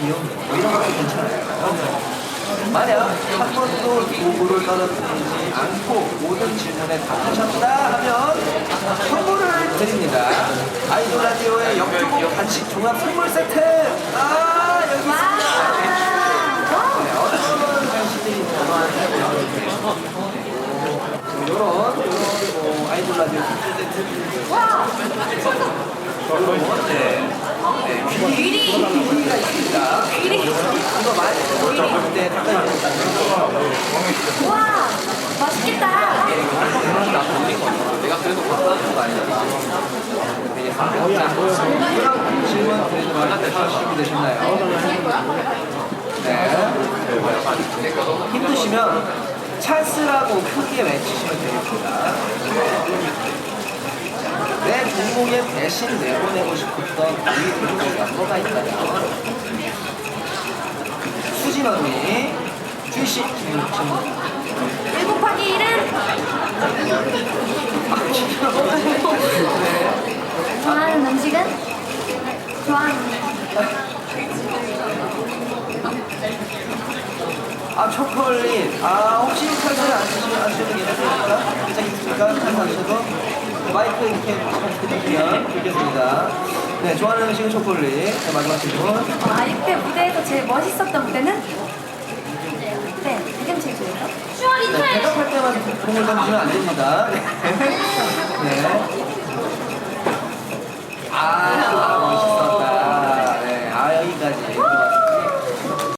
귀여운 거뭐 이런 것도 괜찮아요. 만약 한 번도 도구를 떨어뜨리지 않고 모든 질문에 답하셨다 하면 선물을 드립니다. 아이돌 라디오의 역주고 간식 종합 선물 세트! 아, 여기 있습니다. 네, 있냐면, 요런, 요런, 뭐, 아이돌 라디오 와! 요런, 네. 네, 귀리, 귀리가 있습니다. 귀리! 이거 많이, 귀리, 네, 가까이 와! 맛있겠다! 내가 그래도 바꿔준 거 자, 질문 드리도록 준비 되셨나요? 네. 힘드시면 찬스라고 크게 외치시면 되겠습니다. 내 종목에 대신 내보내고 싶었던 우리 종목이 뭐가 있다면 수진 언니, 주희씨 질문 질문. 1 곱하기 1은 좋아하는 음식은? 좋아하는 아 초콜릿 아 혹시 칼을 안 쓰시는 안 쓰는 게 있습니까? 괜찮습니까? 쓰고 마이크 이렇게 부탁드리면 듣겠습니다. 네 좋아하는 음식은 초콜릿. 네, 마지막 질문. 어, 아이때 무대에서 제일 멋있었던 무대는? 네, 이게 제일 좋아요. 네, 대답할 때만 공을 던지면 안 됩니다. 네.